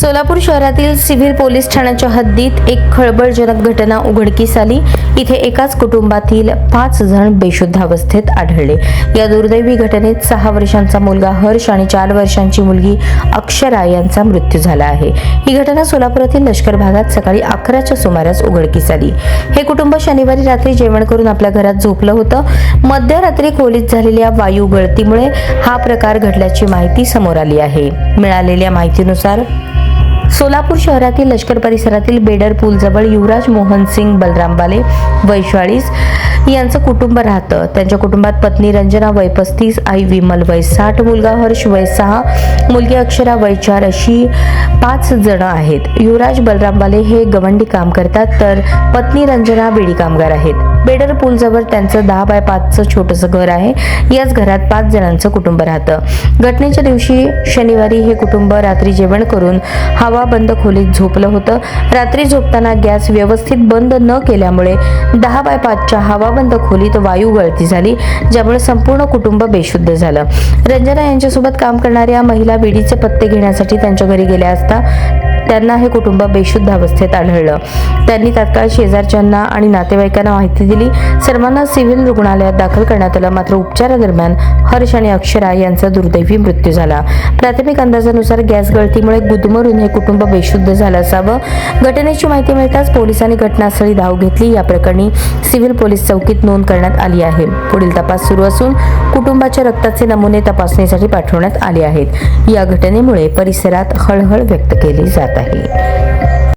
सोलापूर शहरातील civil police ठाण्याच्या हद्दीत एक खळबळजनक घटना उघडकीस आली. इथे एकाच कुटुंबातील पाच जण बेशुद्धावस्थेत आढळले. या दुर्दैवी घटनेत सहा वर्षांचा मुलगा हर्ष आणि चार वर्षांची मुलगी अक्षरा यांचा मृत्यू झाला आहे. ही घटना सोलापुरातील लष्कर भागात सकाळी अकराच्या सुमारास उघडकीस आली. हे कुटुंब शनिवारी रात्री जेवण करून आपल्या घरात झोपलं होतं. मध्यरात्री खोलीत झालेल्या वायू गळतीमुळे हा प्रकार घडल्याची माहिती समोर आली आहे. मिळालेल्या माहितीनुसार सोलापूर शहरातील लष्कर परिसरातील बेडर पूलजवळ युवराज मोहन सिंग बलराम बाले यांचं कुटुंब राहतं. त्यांच्या कुटुंबात पत्नी रंजना वय पस्तीस आई विमल वय साठ मुलगा हर्ष वय सहा मुलगी अक्षरा वय चार अशी पाच जण आहेत. युवराज बलराम बाले हे गवंडी काम करतात तर पत्नी रंजना बेडी कामगार आहेत. बेडर पूलजवळ त्यांचं दहा बाय पाचचं छोटंसं घर आहे. याच घरात पाच जणांचं कुटुंब राहतं. घटनेच्या दिवशी शनिवारी हे कुटुंब रात्री जेवण करून हवा बंद खोलीत झोपलं होतं. रात्री झोपताना गॅस व्यवस्थित बंद न केल्यामुळे दहा बाय पाचच्या हवाबंद खोलीत वायू गळती झाली ज्यामुळे संपूर्ण कुटुंब बेशुद्ध झालं. रंजना यांच्यासोबत काम करणाऱ्या महिला बेडीचे पत्ते घेण्यासाठी त्यांच्या घरी गेल्या असता त्यांना हे कुटुंब बेशुद्ध अवस्थेत आढळलं. त्यांनी तात्काळ शेजारच्यांना आणि नातेवाईकांना माहिती दिली. सर्वांना सिव्हिल रुग्णालयात दाखल करण्यात आलं. मात्र उपचारादरम्यान हर्ष आणि अक्षरा यांचा दुर्दैवी मृत्यू झाला. प्राथमिक अंदाजानुसार गॅस गळतीमुळे गुदमरून हे कुटुंब बेशुद्ध झालं असावं. घटनेची माहिती मिळताच पोलिसांनी घटनास्थळी धाव घेतली. या प्रकरणी सिव्हिल पोलीस चौकीत नोंद करण्यात आली आहे. पुढील तपास सुरू असून कुटुंबाच्या रक्ताचे नमुने तपासणीसाठी पाठवण्यात आले आहेत. या घटनेमुळे परिसरात हळहळ व्यक्त केली जात आहे